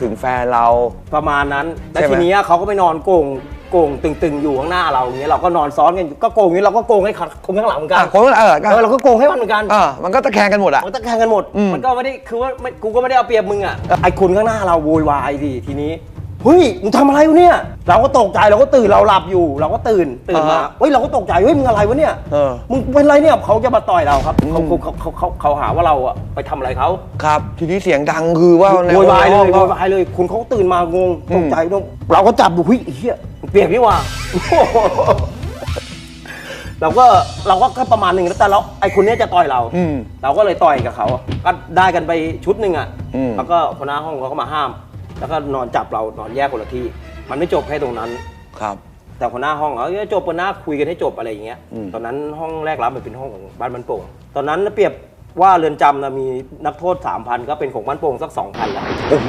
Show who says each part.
Speaker 1: ถึงแฟนเรา
Speaker 2: ประมาณนั้น แล้ว
Speaker 1: ใช่ไหม
Speaker 2: ทีเนี้ยเขาก็ไปนอนโกงโกงตึงๆ อยู่ข้างหน้าเราอย่างเงี้ยเราก็นอนซ้อนกันอยู่ก็โกงอย่างนี้เราก็โกงให้คนข้างหลังเหมือนกั
Speaker 1: อะ
Speaker 2: น
Speaker 1: คนเออก็
Speaker 2: เออเราก็โกงให้มันเหมือนกัน
Speaker 1: เออมันก็ตะแคงกันหมดอะ
Speaker 2: มันตะแคงกันหมด
Speaker 1: อืม
Speaker 2: มันก็ไม่ได้คือว่าไม่กูก็ไม่ได้เอาเปรียบมึงอะไอ้คนข้างหน้าเราโวยวายสิทีนี้ เฮ้ยมึงทำอะไรวะเนี่ย เราก็ตกใจเราก็ตื่นเราหลับอยู่ เราก็ตื่นตื่นมาเฮ้ยเราก็ตกใจเฮ้ยมึงอะไรวะเนี่ย
Speaker 1: เออ
Speaker 2: มึงเป็นไรเนี่ยเขาจะมาต่อยเราครับเขาเขาเขาเขาเขาหาว่าเราอะไปทำอะไรเขา
Speaker 1: ครับ ทีนี้เสียงดังคือว่าใน
Speaker 2: โวยวายเลย
Speaker 1: ห้อง
Speaker 2: โว
Speaker 1: ก็
Speaker 2: ยวายเลย คุณเขาตื่นมางง
Speaker 1: อื
Speaker 2: ต
Speaker 1: ม
Speaker 2: กใจด้วยเราก็จับดูเฮ้ยไอ้เฮียมันเปียกนี่หว่า เราก็เราก็แค่ประมาณหนึ่งแล้วแต่เราไอ้คนเนี้ยจะต่อยเรา
Speaker 1: อืม
Speaker 2: เราก็เลยต่อยกับเขา ก็ได้กันไปชุดหนึ่งอะ
Speaker 1: อืม
Speaker 2: แล้วก็คนหน้าห้องเขาก็มาห้าม แล้วก็นอนจับเรานอนแยกคนละที่ มันไม่จบแค่ตรงนั้น
Speaker 1: ครับ
Speaker 2: แต่คนหน้าห้องเออจบคนหน้าคุยกันให้จบอะไรอย่างเงี้ย
Speaker 1: อืม
Speaker 2: ตอนนั้นห้องแรกรับมันเป็นห้องของบ้านมันโป่ง ตอนนั้นเปรียบว่าเรือนจำนะมีนักโทษสามพันก็เป็นของบ้านโป่งสักสองพันแล้ว
Speaker 1: โอ้โห